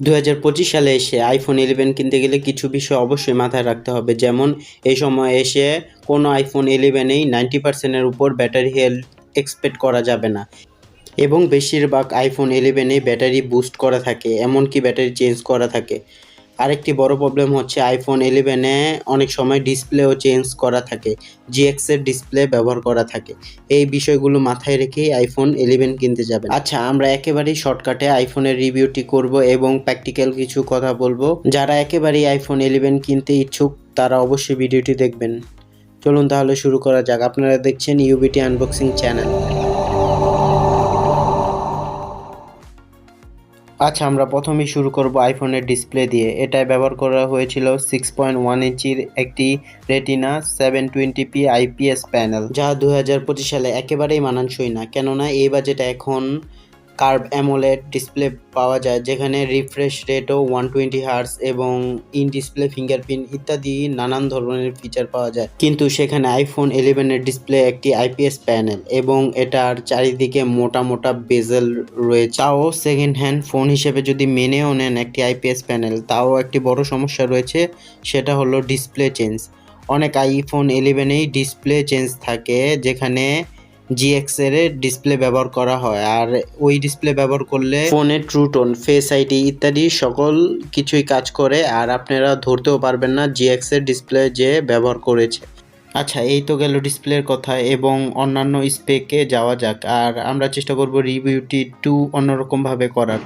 দু হাজার পঁচিশ সালে এসে আইফোন ইলেভেন কিনতে গেলে কিছু বিষয় অবশ্যই মাথায় রাখতে হবে। যেমন, এই সময় এসে কোনো আইফোন ইলেভেনেই নাইনটি পার্সেন্টের উপর ব্যাটারি হেলথ এক্সপেক্ট করা যাবে না। এবং বেশিরভাগ আইফোন ইলেভেনে ব্যাটারি বুস্ট করা থাকে, এমনকি ব্যাটারি চেঞ্জ করা থাকে। আরেকটি বড় প্রবলেম হচ্ছে আইফোন ইলেভেনে অনেক সময় ডিসপ্লেও চেঞ্জ করা থাকে জিএক্সের ডিসপ্লে ব্যবহার করা থাকে। এই বিষয়গুলো মাথায় রেখেই আইফোন ইলেভেন কিনতে যাবেন। আচ্ছা আমরা একেবারেই শর্টকাটে আইফোনের রিভিউটি করব এবং প্র্যাকটিক্যাল কিছু কথা বলব। যারা একেবারেই আইফোন ইলেভেন কিনতে ইচ্ছুক, তারা অবশ্যই ভিডিওটি দেখবেন। চলুন তাহলে শুরু করা যাক। আপনারা দেখছেন ইউবিটি আনবক্সিং চ্যানেল আচ্ছা আমরা প্রথমেই শুরু করব আইফোনের ডিসপ্লে দিয়ে। এটাই ব্যবহার করা হয়েছিল সিক্স পয়েন্ট ওয়ান ইঞ্চির একটি retina seven twenty P IPS panel যা দু হাজার পঁচিশ সালে একেবারেই মানানসই না। কেননা, এই বাজেটে এখন কার্ভ অ্যামোলেড ডিসপ্লে পাওয়া যায়, যেখানে রিফ্রেশ রেটও ওয়ান টোয়েন্টি হার্স এবং ইন ডিসপ্লে ফিঙ্গারপ্রিন্ট ইত্যাদি নানান ধরনের ফিচার পাওয়া যায়। কিন্তু সেখানে আইফোন ইলেভেনের ডিসপ্লে একটি আইপিএস প্যানেল এবং এটার চারিদিকে মোটা মোটা বেজেল রয়েছে। তাও সেকেন্ড হ্যান্ড ফোন হিসেবে যদি মেনেও নেন একটি আইপিএস প্যানেল তাও একটি বড় সমস্যা রয়েছে, সেটা হলো ডিসপ্লে চেঞ্জ অনেক আইফোন ইলেভেনেই ডিসপ্লে চেঞ্জ থাকে, যেখানে জিএক্স এর ডিসপ্লে ব্যবহার করা হয়। আর ওই ডিসপ্লে ব্যবহার করলে ফোনে ট্রুটোন ফেস আইডি ইত্যাদি সকল কিছুই কাজ করে। আর আপনারা ধরতেও পারবেন না জিএক্সের ডিসপ্লে যে ব্যবহার করেছে। আচ্ছা এই তো গেল ডিসপ্লের কথা এবং অন্যান্য স্পেকে যাওয়া যাক। আর আমরা চেষ্টা করব রিভিউটি টু অন্যরকমভাবে করার।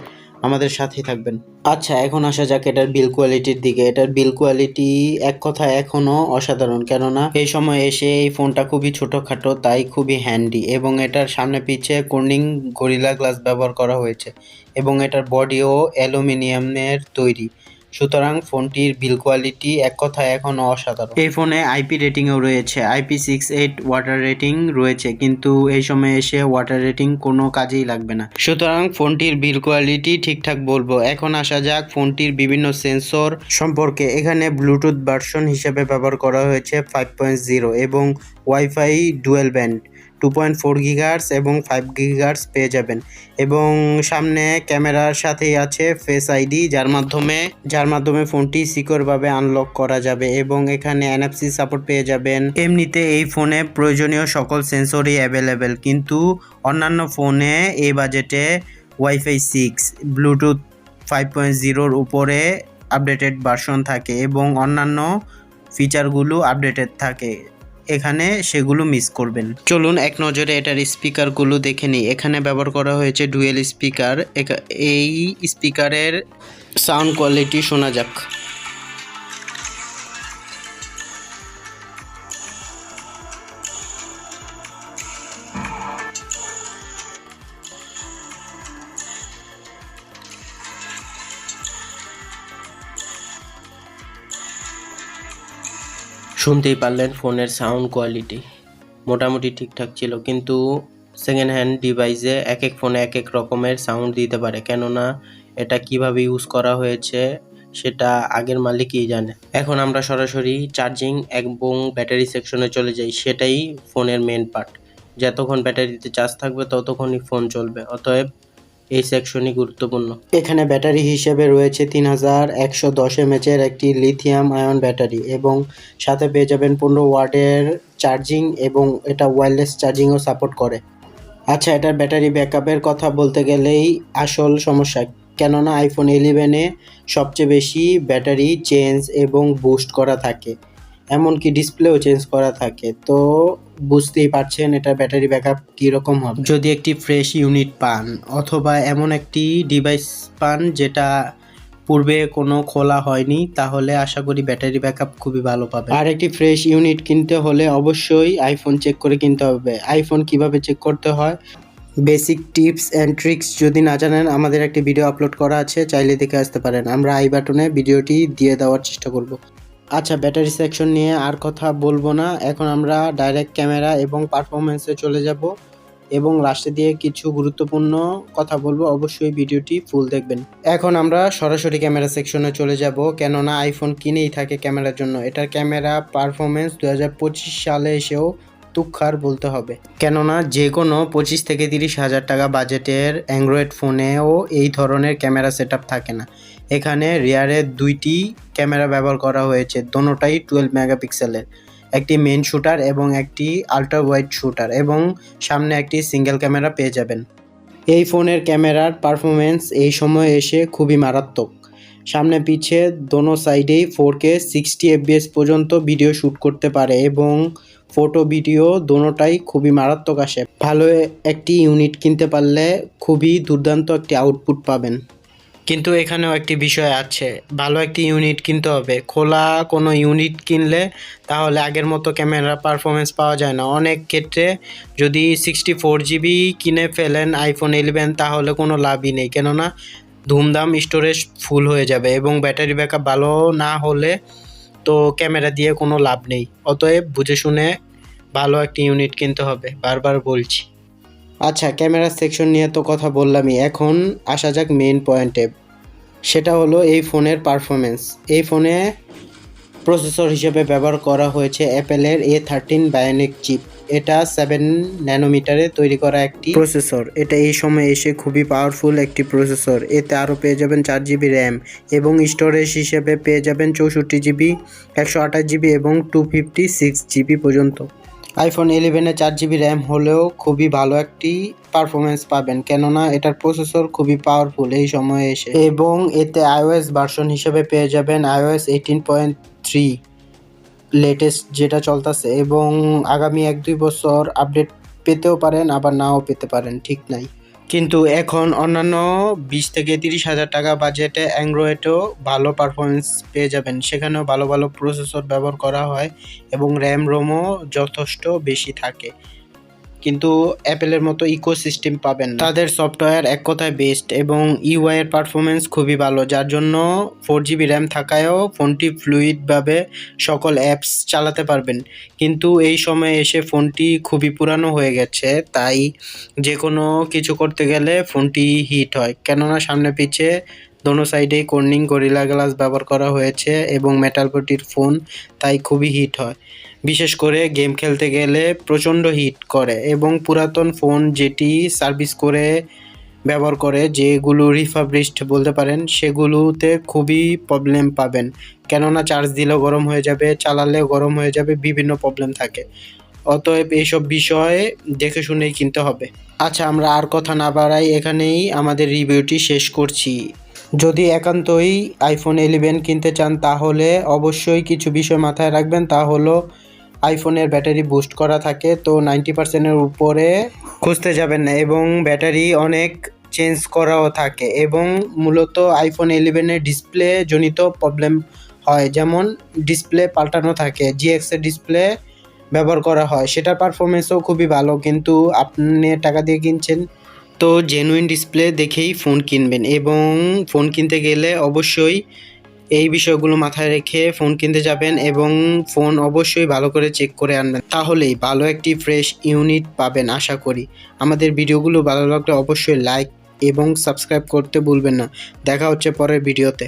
আমাদের সাথে থাকবেন। আচ্ছা এখন আসা যাক এটার বিল কোয়ালিটির দিকে। এটার বিল কোয়ালিটি এক কথা এখনও অসাধারণ, কেননা এই সময় এসে এই ফোনটা খুবই ছোটোখাটো, তাই খুবই হ্যান্ডি এবং এটার সামনে পিছিয়ে কোর্নিং গরিলা গ্লাস ব্যবহার করা হয়েছে এবং এটার বডিও অ্যালুমিনিয়ামের তৈরি। সুতরাং ফোনটির বিল কোয়ালিটি এক কথায় এখনও অসাধারণ। এই ফোনে আইপি রেটিংও রয়েছে IP six eight water rating রয়েছে, কিন্তু এই সময় এসে ওয়াটার রেটিং কোনো কাজেই লাগবে না। সুতরাং ফোনটির বিল কোয়ালিটি ঠিকঠাক বলব। এখন আসা যাক ফোনটির বিভিন্ন সেন্সর সম্পর্কে। এখানে ব্লুটুথ ভার্সন হিসেবে ব্যবহার করা হয়েছে ফাইভ পয়েন্ট জিরো এবং wifi dual band. Two point four gigahertz এবং ফাইভ গিগার্স পেয়ে যাবেন। এবং সামনে ক্যামেরার সাথেই আছে ফেস আইডি যার মাধ্যমে যার মাধ্যমে ফোনটি সিকিউরভাবে আনলক করা যাবে এবং এখানে এনএফসি সাপোর্ট পেয়ে যাবেন। এমনিতে এই ফোনে প্রয়োজনীয় সকল সেন্সরই অ্যাভেলেবেল কিন্তু অন্যান্য ফোনে এই বাজেটে wifi six bluetooth five point জিরোর উপরে আপডেটেড ভার্সন থাকে এবং অন্যান্য ফিচারগুলো আপডেটেড থাকে। এখানে সেগুলো মিস করবেন। চলুন এক নজরে এটার স্পিকারগুলো দেখে নিই। এখানে ব্যবহার করা হয়েছে ডুয়েল স্পিকার এই স্পিকারের সাউন্ড কোয়ালিটি শোনা যাক। শুনতেই পারলেন ফোনের সাউন্ড কোয়ালিটি। মোটামুটি ঠিকঠাক ছিল, কিন্তু সেকেন্ড হ্যান্ড ডিভাইসে এক এক ফোনে এক এক রকমের সাউন্ড দিতে পারে। কেননা এটা কীভাবে ইউজ করা হয়েছে, সেটা আগের মালিকই জানে। এখন আমরা সরাসরি চার্জিং এবং ব্যাটারি সেকশনে চলে যাই, সেটাই ফোনের মেন পার্ট যতক্ষণ ব্যাটারিতে চার্জ থাকবে, ততক্ষণই ফোন চলবে। অতএব এই সেকশনই গুরুত্বপূর্ণ। এখানে ব্যাটারি হিসেবে রয়েছে তিন হাজার একশো দশ এমএচের একটি লিথিয়াম আয়ন ব্যাটারি এবং সাথে পেয়ে যাবেন পনেরো ওয়াটের চার্জিং এবং এটা ওয়্যারলেস চার্জিংও সাপোর্ট করে। আচ্ছা এটার ব্যাটারি ব্যাকআপের কথা বলতে গেলেই আসল সমস্যা, কেননা আইফোন ইলেভেনে সবচেয়ে বেশি ব্যাটারি চেঞ্জ এবং বুস্ট করা থাকে। এমনকি ডিসপ্লেও চেঞ্জ করা থাকে। তো বুঝতেই পারছেন এটা ব্যাটারি ব্যাকআপ কীরকম হবে। যদি একটি ফ্রেশ ইউনিট পান অথবা এমন একটি ডিভাইস পান যেটা পূর্বে কোনো খোলা হয়নি তাহলে আশা করি ব্যাটারি ব্যাকআপ খুবই ভালো পাবে আর একটি ফ্রেশ ইউনিট কিনতে হলে অবশ্যই আইফোন চেক করে কিনতে হবে। আইফোন কীভাবে চেক করতে হয়? বেসিক টিপস অ্যান্ড ট্রিক্স যদি না জানেন আমাদের একটি ভিডিও আপলোড করা আছে চাইলে দেখে আসতে পারেন। আমরা আই বাটনে ভিডিওটি দিয়ে দেওয়ার চেষ্টা করব। আচ্ছা ব্যাটারি সেকশন নিয়ে আর কথা বলব না। এখন আমরা ডাইরেক্ট ক্যামেরা এবং পারফরমেন্সে চলে যাব এবং লাস্টে দিয়ে কিছু গুরুত্বপূর্ণ কথা বলব। অবশ্যই ভিডিওটি ফুল দেখবেন। এখন আমরা সরাসরি ক্যামেরা সেকশনে চলে যাব, কেননা আইফোন কিনেই থাকে ক্যামেরার জন্য। এটার ক্যামেরা পারফরমেন্স দু হাজার পঁচিশ সালে এসেও তুক্ষার বলতে হবে। কেননা যে কোনো পঁচিশ থেকে তিরিশ হাজার টাকা বাজেটের অ্যান্ড্রয়েড ফোনেও এই ধরনের ক্যামেরা সেট থাকে না। এখানে রিয়ারে দুইটি ক্যামেরা ব্যবহার করা হয়েছে, দোনোটাই টুয়েলভ মেগাপিক্সেলের একটি মেন শুটার এবং একটি আল্ট্রা ওয়াইড শুটার এবং সামনে একটি সিঙ্গেল ক্যামেরা পেয়ে যাবেন। এই ফোনের ক্যামেরার পারফরমেন্স এই সময় এসে খুবই মারাত্মক। সামনে পিছে দোনো সাইডেই ফোর কে সিক্সটি এফবিএস পর্যন্ত ভিডিও শ্যুট করতে পারে এবং ফটো ভিডিও দোনোটাই খুবই মারাত্মক আসে। ভালো একটি ইউনিট কিনতে পারলে খুবই দুর্দান্ত একটি আউটপুট পাবেন। কিন্তু এখানেও একটি বিষয় আছে। ভালো একটি ইউনিট কিনতে হবে। খোলা কোনো ইউনিট কিনলে তাহলে আগের মতো ক্যামেরা পারফরমেন্স পাওয়া যায় না। অনেক ক্ষেত্রে যদি সিক্সটি ফোর জিবি কিনে ফেলেন আইফোন ইলেভেন তাহলে কোনো লাভই নেই। কেননা ধুমধাম স্টোরেজ ফুল হয়ে যাবে এবং ব্যাটারি ব্যাকআপ ভালো না হলে তো ক্যামেরা দিয়ে কোনো লাভ নেই। অতএব বুঝে শুনে ভালো একটি ইউনিট কিনতে হবে। বারবার বলছি। আচ্ছা ক্যামেরা সেকশন নিয়ে তো কথা বললামই। এখন আসা যাক মেইন পয়েন্টে সেটা হলো এই ফোনের পারফরমেন্স এই ফোনে প্রসেসর হিসেবে ব্যবহার করা হয়েছে অ্যাপেলের এ থার্টিন বায়োনিক চিপ এটা সেভেন ন্যানোমিটারে তৈরি করা একটি প্রসেসর এটা এই সময় এসে খুবই পাওয়ারফুল একটি প্রসেসর এতে আরও পেয়ে যাবেন চার জিবি র্যাম এবং স্টোরেজ হিসেবে পেয়ে যাবেন চৌষট্টি জিবি একশো আঠাশ জিবি এবং টু ফিফটি সিক্স জিবি পর্যন্ত। আইফোন ইলেভেনে চার জিবি র্যাম হলেও খুবই ভালো একটি পারফরমেন্স পাবেন। কেননা এটার প্রসেসর খুবই পাওয়ারফুল এই সময়ে এসে। এবং এতে আইওএস ভার্সন হিসেবে পেয়ে যাবেন iOS eighteen point three latest যেটা চলতেছে এবং আগামী এক দুই বছর আপডেট পেতেও পারেন, আবার নাও পেতে পারেন, ঠিক নাই। কিন্তু এখন অন্যান্য বিশ থেকে তিরিশ হাজার টাকা বাজেটে অ্যান্ড্রয়েডেও ভালো পারফরমেন্স পেয়ে যাবেন। সেখানেও ভালো ভালো প্রসেসর ব্যবহার করা হয় এবং র্যাম রোমও যথেষ্ট বেশি থাকে। কিন্তু অ্যাপেলের মতো ইকোসিস্টেম পাবেন। তাদের সফটওয়্যার এক কথায় বেস্ট এবং ইউআই এর পারফরমেন্স খুবই ভালো, যার জন্য ফোর জিবি র্যাম থাকায়ও ফোনটি ফ্লুইডভাবে সকল অ্যাপস চালাতে পারবেন কিন্তু এই সময়ে এসে ফোনটি খুবই পুরানো হয়ে গেছে, তাই যে কোনো কিছু করতে গেলে ফোনটি হিট হয় কেননা সামনে পিছে দোনো সাইডেই কর্নিং গরিলা গ্লাস ব্যবহার করা হয়েছে এবং মেটাল ফোন তাই খুবই হিট হয়। বিশেষ করে গেম খেলতে গেলে প্রচণ্ড হিট করে এবং পুরাতন ফোন যেটি সার্ভিস করে ব্যবহার করে, যেগুলো রিফাবলিশড বলতে পারেন, সেগুলোতে খুবই প্রবলেম পাবেন। কেননা চার্জ দিলেও গরম হয়ে যাবে, চালালেও গরম হয়ে যাবে, বিভিন্ন প্রবলেম থাকে। অতএব এইসব বিষয়ে দেখে শুনেই কিনতে হবে। আচ্ছা আমরা আর কথা না বাড়াই, এখানেই আমাদের রিভিউটি শেষ করছি। যদি একান্তই আইফোন ইলেভেন কিনতে চান, তাহলে অবশ্যই কিছু বিষয় মাথায় রাখবেন। তা হলো আইফোনের ব্যাটারি বুস্ট করা থাকে, তো নাইনটি পার্সেন্টের উপরে খুঁজতে যাবেন না এবং ব্যাটারি অনেক চেঞ্জ করাও থাকে এবং মূলত আইফোন ইলেভেনের ডিসপ্লে জনিত প্রবলেম হয়। যেমন ডিসপ্লে পাল্টানো থাকে জিএক্সের ডিসপ্লে ব্যবহার করা হয়। সেটার পারফরমেন্সও খুবই ভালো, কিন্তু আপনি টাকা দিয়ে কিনছেন তো জেনুইন ডিসপ্লে দেখেই ফোন কিনবেন এবং ফোন কিনতে গেলে অবশ্যই এই বিষয়গুলো মাথায় রেখে ফোন কিনতে যাবেন এবং ফোন অবশ্যই ভালো করে চেক করে আনবেন। তাহলেই ভালো একটি ফ্রেশ ইউনিট পাবেন, আশা করি। আমাদের ভিডিওগুলো ভালো লাগলে অবশ্যই লাইক এবং সাবস্ক্রাইব করতে ভুলবেন না। দেখা হচ্ছে পরের ভিডিওতে।